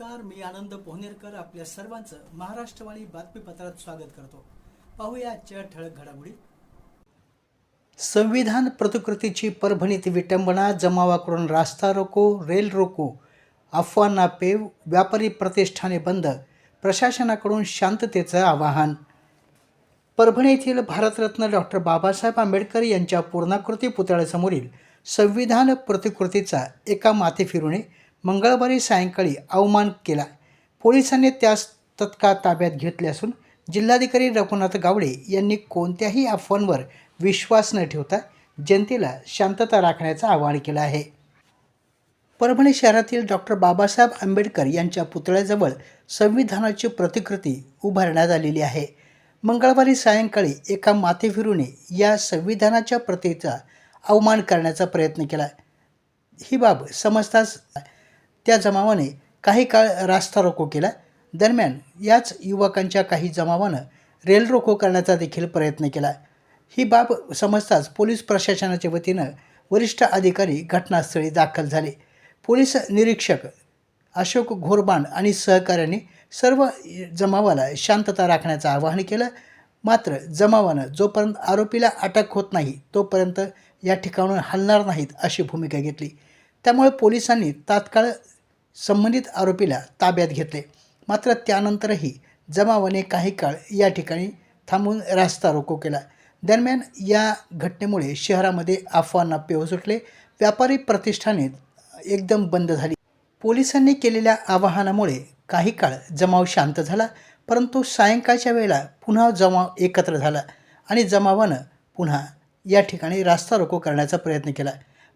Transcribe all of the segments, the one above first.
नमस्कार मी आनंद पोहनेरकर आपल्या सर्वांचं महाराष्ट्रवाणी बातमीपत्रात स्वागत करतो. पाहूया आजच्या ठळक घडामोडी. संविधान प्रतिकृतीची परभणीत विटंबना जमावाकडून रास्ता रोको रेल रोको अफवांना पेव व्यापारी प्रतिष्ठाने बंद प्रशासनाकडून शांततेचं आवाहन. परभणी येथील भारतरत्न डॉक्टर बाबासाहेब आंबेडकर यांच्या पूर्णाकृती पुतळ्यासमोरील संविधान प्रतिकृतीचा एका माथेफिरूने मंगळवारी सायंकाळी अवमान केला. पोलिसांनी त्यास तत्काळ ताब्यात घेतले असून जिल्हाधिकारी रघुनाथ गावडे यांनी कोणत्याही अफवांवर विश्वास न ठेवता जनतेला शांतता राखण्याचं आवाहन केलं आहे. परभणी शहरातील डॉक्टर बाबासाहेब आंबेडकर यांच्या पुतळ्याजवळ संविधानाची प्रतिकृती उभारण्यात आलेली आहे. मंगळवारी सायंकाळी एका माथेफिरूने या संविधानाच्या प्रतीचा अवमान करण्याचा प्रयत्न केला. ही बाब समजताच त्या जमावाने काही काळ रास्ता रोको केला. दरम्यान याच युवकांच्या काही जमावानं रेल रोको करण्याचा देखील प्रयत्न केला. ही बाब समजताच पोलीस प्रशासनाच्या वतीनं वरिष्ठ अधिकारी घटनास्थळी दाखल झाले. पोलीस निरीक्षक अशोक घोरबाण आणि सहकाऱ्यांनी सर्व जमावाला शांतता राखण्याचं आवाहन केलं. मात्र जमावानं जोपर्यंत आरोपीला अटक होत नाही तोपर्यंत या ठिकाणून हलणार नाहीत अशी भूमिका घेतली. त्यामुळे पोलिसांनी तात्काळ संबंधित आरोपीला ताब्यात घेतले. मात्र त्यानंतरही जमावाने काही काळ या ठिकाणी थांबून रास्ता रोको केला. दरम्यान या घटनेमुळे शहरामध्ये अफवांना पेव सुटले व्यापारी प्रतिष्ठाने एकदम बंद झाली. पोलिसांनी केलेल्या आवाहनामुळे काही काळ जमाव शांत झाला परंतु सायंकाळच्या वेळेला पुन्हा जमाव एकत्र झाला आणि जमावानं पुन्हा या ठिकाणी रास्ता रोको करण्याचा प्रयत्न केला.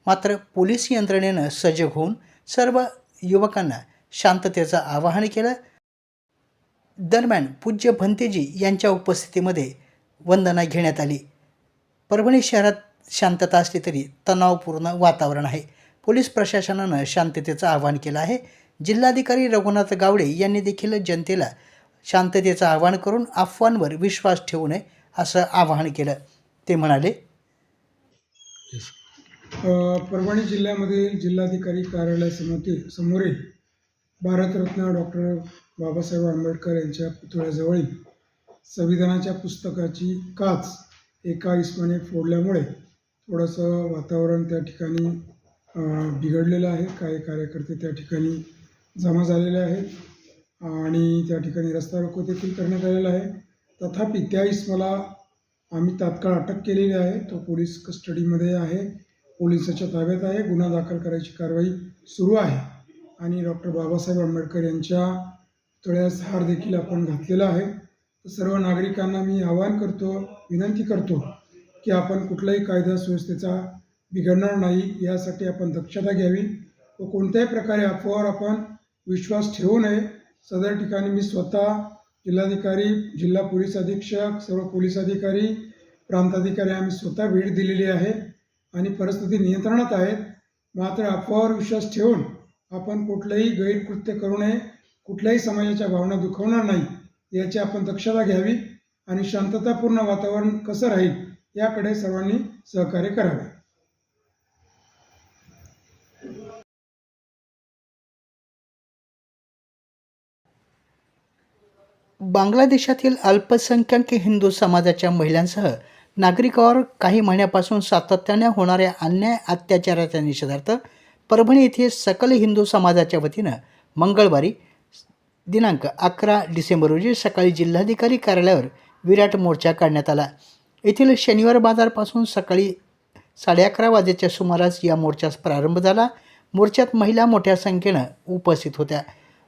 मात्र पोलीस यंत्रणेनं सजग होऊन सर्व युवकांना शांततेचं आवाहन केलं. दरम्यान पूज्य भंतेजी यांच्या उपस्थितीमध्ये वंदना घेण्यात आली. परभणी शहरात शांतता असली तरी तणावपूर्ण वातावरण आहे. पोलीस प्रशासनानं शांततेचं आवाहन केलं आहे. जिल्हाधिकारी रघुनाथ गावडे यांनी देखील जनतेला शांततेचं आवाहन करून अफवांवर विश्वास ठेवू नये असं आवाहन केलं. ते म्हणाले परभणी जिल्ह्यामध्ये जिल्हाधिकारी कार्यालयासमोर समोरील भारतरत्न डॉक्टर बाबासाहेब आंबेडकर यांच्या पुतळ्याजवळील संविधानाच्या पुस्तकाची काच एका इस्माने फोडल्यामुळे थोडंसं वातावरण त्या ठिकाणी बिघडलेलं आहे. काही कार्यकर्ते त्या ठिकाणी जमा झालेले आहेत आणि त्या ठिकाणी रस्ता रोको देखील करण्यात आलेला आहे. तथापि त्या इस्माला आम्ही तात्काळ अटक केलेली आहे. तो पोलीस कस्टडीमध्ये आहे. पोलिसाच्या ताब्यात आहे. गुन्हा दाखल करायची कारवाई सुरू आहे. आणि डॉक्टर बाबासाहेब आंबेडकर यांच्या तळ्यास हार देखील आपण घातलेला आहे. सर्व नागरिकांना मी आवाहन करतो विनंती करतो की आपण कुठलाही कायदा सुव्यवस्थेचा बिघडणार नाही यासाठी आपण दक्षता घ्यावी व कोणत्याही प्रकारे अफवावर आपण विश्वास ठेवू नये. सदर ठिकाणी मी स्वतः जिल्हाधिकारी जिल्हा पोलीस अधीक्षक सर्व पोलीस अधिकारी प्रांताधिकारी आम्ही स्वतः भेट दिलेली आहे. आणि परिस्थिती नियंत्रणात आहेत. मात्र अफवावर विश्वास ठेवून आपण कुठलंही गैरकृत्य करू नये. कुठल्याही समाजाच्या भावना दुखवणार नाही याची आपण दक्षता घ्यावी आणि शांततापूर्ण वातावरण कसं राहील याकडे सर्वांनी सहकार्य करावे. बांगलादेशातील अल्पसंख्याक हिंदू समाजाच्या महिलांसह नागरिकावर काही महिन्यापासून सातत्याने होणाऱ्या अन्याय अत्याचाराच्या निषेधार्थ परभणी येथे सकल हिंदू समाजाच्या वतीनं मंगळवारी दिनांक अकरा डिसेंबर रोजी सकाळी जिल्हाधिकारी कार्यालयावर विराट मोर्चा काढण्यात आला. येथील शनिवार बाजारपासून सकाळी साडे अकरा वाजेच्या सुमारास या मोर्चास प्रारंभ झाला. मोर्चात महिला मोठ्या संख्येनं उपस्थित होत्या.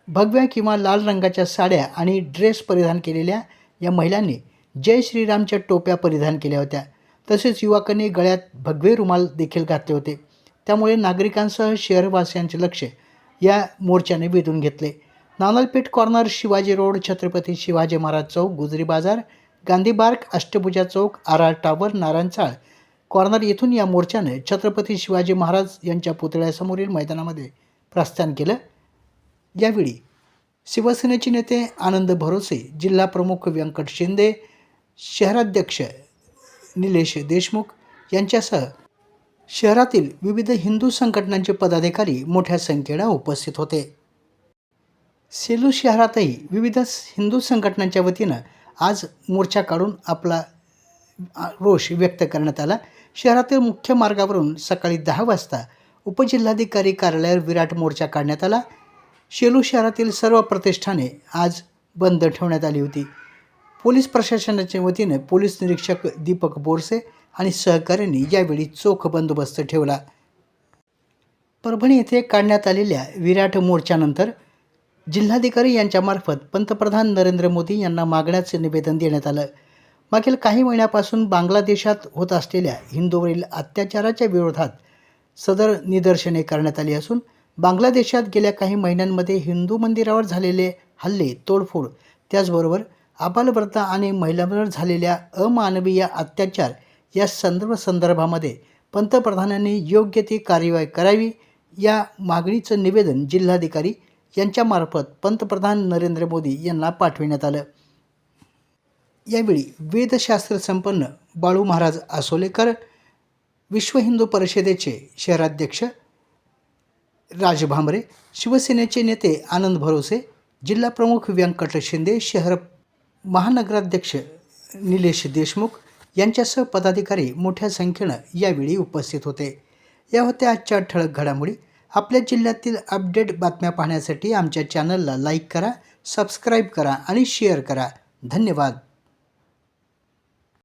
भगव्या किंवा लाल रंगाच्या साड्या आणि ड्रेस परिधान केलेल्या या महिलांनी जय श्रीरामच्या टोप्या परिधान केल्या होत्या. तसेच युवकांनी गळ्यात भगवे रुमाल देखील घातले होते. त्यामुळे नागरिकांसह शहरवासियांचे लक्ष या मोर्चाने वेधून घेतले. नानलपेठ कॉर्नर शिवाजी रोड छत्रपती शिवाजी महाराज चौक गुजरी बाजार गांधी पार्क अष्टभुजा चौक आरार टावर नारायणचाळ कॉर्नर येथून या मोर्चाने छत्रपती शिवाजी महाराज यांच्या पुतळ्यासमोरील मैदानामध्ये प्रस्थान केलं. यावेळी शिवसेनेचे नेते आनंद भरोसे जिल्हा प्रमुख व्यंकट शिंदे शहराध्यक्ष निलेश देशमुख यांच्यासह शहरातील विविध हिंदू संघटनांचे पदाधिकारी मोठ्या संख्येनं उपस्थित होते. सेलू शहरातही विविध हिंदू संघटनांच्या वतीनं आज मोर्चा काढून आपला रोष व्यक्त करण्यात आला. शहरातील मुख्य मार्गावरून सकाळी दहा वाजता उपजिल्हाधिकारी कार्यालयावर विराट मोर्चा काढण्यात आला. शेलू शहरातील सर्व प्रतिष्ठाने आज बंद ठेवण्यात आली होती. पोलीस प्रशासनाच्या वतीनं पोलीस निरीक्षक दीपक बोरसे आणि सहकाऱ्यांनी यावेळी चोख बंदोबस्त ठेवला. परभणी येथे काढण्यात आलेल्या विराट मोर्चानंतर जिल्हाधिकारी यांच्यामार्फत पंतप्रधान नरेंद्र मोदी यांना मागण्याचे निवेदन देण्यात आलं. मागील काही महिन्यापासून बांगलादेशात होत असलेल्या हिंदूवरील अत्याचाराच्या विरोधात सदर निदर्शने करण्यात आली असून बांगलादेशात गेल्या काही महिन्यांमध्ये हिंदू मंदिरावर झालेले हल्ले तोडफोड त्याचबरोबर आबालवृद्ध आणि महिलांवर झालेल्या अमानवीय अत्याचार या संदर्भ संदर्भामध्ये पंतप्रधानांनी योग्य ती कार्यवाही करावी या मागणीचं निवेदन जिल्हाधिकारी यांच्यामार्फत पंतप्रधान नरेंद्र मोदी यांना पाठविण्यात आलं. यावेळी वेदशास्त्र संपन्न बाळू महाराज आसोलेकर विश्व हिंदू परिषदेचे शहराध्यक्ष राज भांबरे शिवसेनेचे नेते आनंद भरोसे जिल्हाप्रमुख व्यंकट शिंदे शहर महानगराध्यक्ष निलेश देशमुख यांच्यासह पदाधिकारी मोठ्या संख्येनं यावेळी उपस्थित होते. या होत्या आजच्या ठळक घडामोडी. आपल्या जिल्ह्यातील अपडेट बातम्या पाहण्यासाठी आमच्या चॅनलला लाईक करा सबस्क्राईब करा आणि शेअर करा. धन्यवाद.